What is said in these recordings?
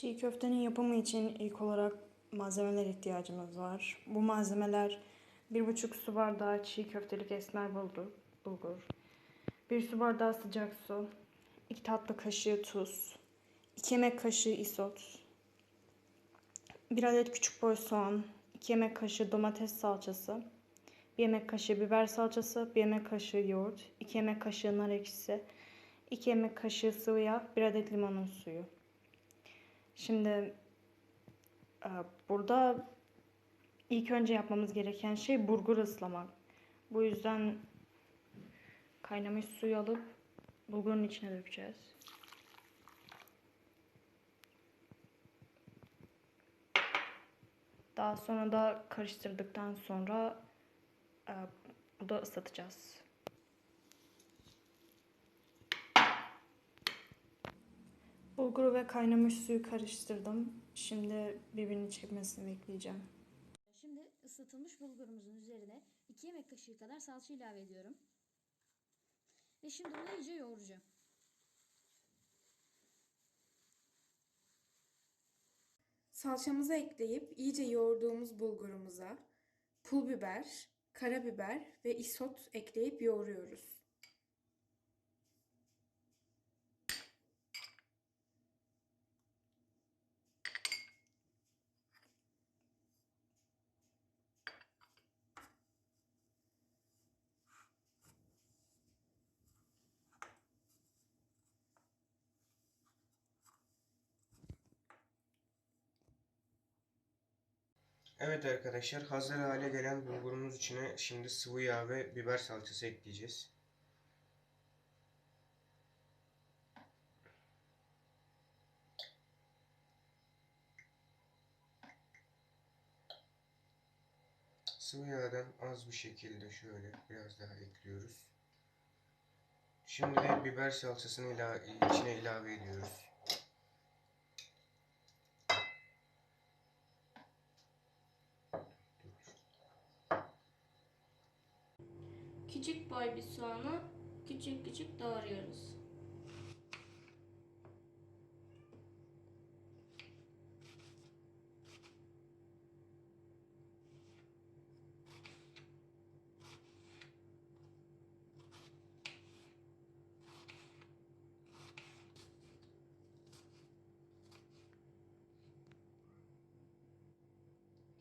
Çiğ köftenin yapımı için ilk olarak malzemeler ihtiyacımız var. Bu malzemeler 1,5 su bardağı çiğ köftelik esmer bulgur, bulgur 1 su bardağı sıcak su, 2 tatlı kaşığı tuz, 2 yemek kaşığı isot, 1 adet küçük boy soğan, 2 yemek kaşığı domates salçası, 1 yemek kaşığı biber salçası, 1 yemek kaşığı yoğurt, 2 yemek kaşığı nar ekşisi, 2 yemek kaşığı sıvı yağ, 1 adet limonun suyu. Şimdi e, burada ilk önce yapmamız gereken şey bulgur ıslamak. Bu yüzden kaynamış suyu alıp bulgurun içine dökeceğiz. Daha sonra da karıştırdıktan sonra e, burada ıslatacağız. Bulguru ve kaynamış suyu karıştırdım. Şimdi birbirini çekmesini bekleyeceğim. Şimdi ısıtılmış bulgurumuzun üzerine 2 yemek kaşığı kadar salça ilave ediyorum. Ve şimdi bunu iyice yoğuracağım. Salçamızı ekleyip iyice yoğurduğumuz bulgurumuza pul biber, karabiber ve isot ekleyip yoğuruyoruz. Evet arkadaşlar hazır hale gelen bulgurumuz içine şimdi sıvı yağ ve biber salçası ekleyeceğiz. Sıvı yağdan az bir şekilde şöyle biraz daha ekliyoruz. Şimdi de biber salçasını ila- içine ilave ediyoruz. Küçük boy bir soğanı küçük küçük doğruyoruz.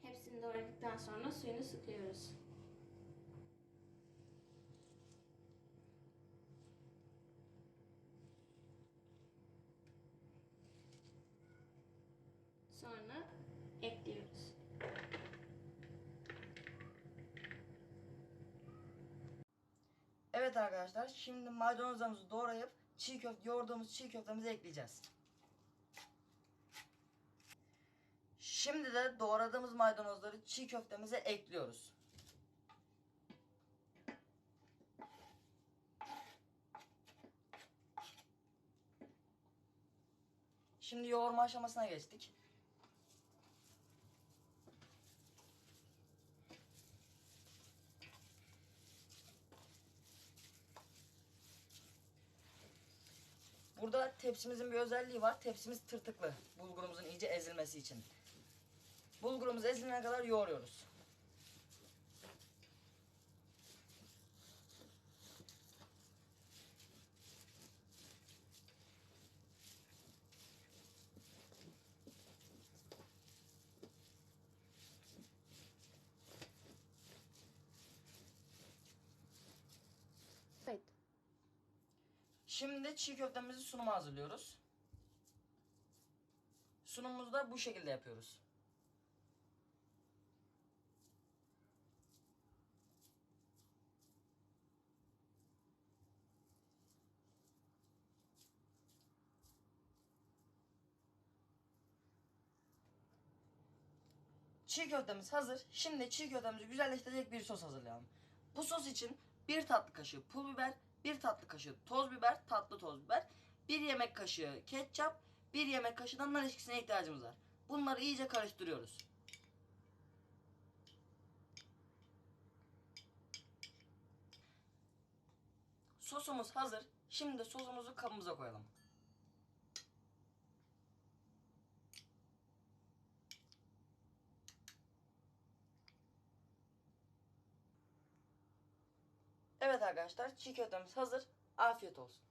Hepsini doğradıktan sonra suyunu sıkıyoruz. Sonra ekliyoruz. Evet arkadaşlar şimdi maydanozlarımızı doğrayıp çiğ köfte yoğurduğumuz çiğ köftemizi ekleyeceğiz. Şimdi de doğradığımız maydanozları çiğ köftemize ekliyoruz. Şimdi yoğurma aşamasına geçtik. Burada tepsimizin bir özelliği var. Tepsimiz tırtıklı. Bulgurumuzun iyice ezilmesi için. Bulgurumuz ezilene kadar yoğuruyoruz. Şimdi çiğ köftemizi sunuma hazırlıyoruz. Sunumumuzu da bu şekilde yapıyoruz. Çiğ köftemiz hazır. Şimdi çiğ köftemizi güzelleştirecek bir sos hazırlayalım. Bu sos için bir tatlı kaşığı pul biber, bir tatlı kaşığı toz biber, tatlı toz biber, bir yemek kaşığı ketçap, bir yemek kaşığı da nar ekşisine ihtiyacımız var. Bunları iyice karıştırıyoruz. Sosumuz hazır. Şimdi sosumuzu kabımıza koyalım. Evet arkadaşlar çiğ köftemiz hazır. Afiyet olsun.